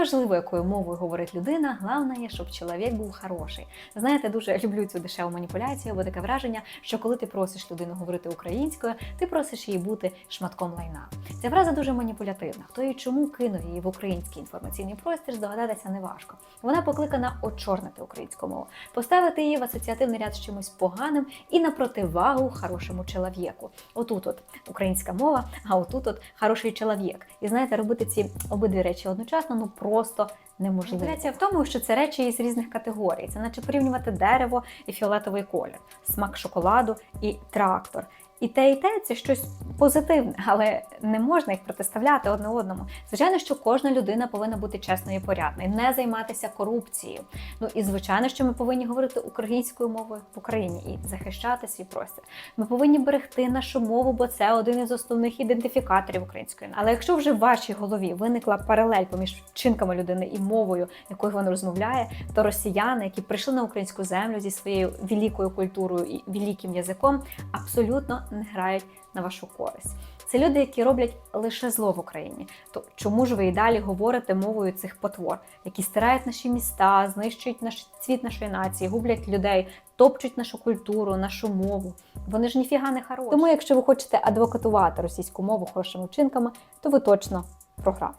Неважливо, якою мовою говорить людина, головне, щоб чоловік був хороший. Знаєте, дуже люблю цю дешеву маніпуляцію, бо таке враження, що коли ти просиш людину говорити українською, ти просиш її бути шматком лайна. Ця фраза дуже маніпулятивна. Хто і чому кинув її в український інформаційний простір, здогадатися неважко. Вона покликана очорнити українську мову, поставити її в асоціативний ряд з чимось поганим і на противагу хорошому чоловіку. Отут от українська мова, а отут от хороший чоловік. І знаєте, робити ці обидві речі одночасно ну просто неможливо. Маніпуляція в тому, що це речі із різних категорій. Це наче порівнювати дерево і фіолетовий колір, смак шоколаду і трактор. І те, і те це щось позитивне, але не можна їх протиставляти одне одному. Звичайно, що кожна людина повинна бути чесною і порядною, не займатися корупцією. Ну і звичайно, що ми повинні говорити українською мовою в Україні і захищати свій простір. Ми повинні берегти нашу мову, бо це один із основних ідентифікаторів української. Але якщо вже в вашій голові виникла паралель поміж вчинками людини і мовою, якою вона розмовляє, то росіяни, які прийшли на українську землю зі своєю великою культурою і великим язиком, абсолютно не грають на вашу користь. Це люди, які роблять лише зло в Україні. То чому ж ви і далі говорите мовою цих потвор, які стирають наші міста, знищують наш цвіт нашої нації, гублять людей, топчуть нашу культуру, нашу мову? Вони ж ніфіга не хороші. Тому, якщо ви хочете адвокатувати російську мову хорошими вчинками, то ви точно програли.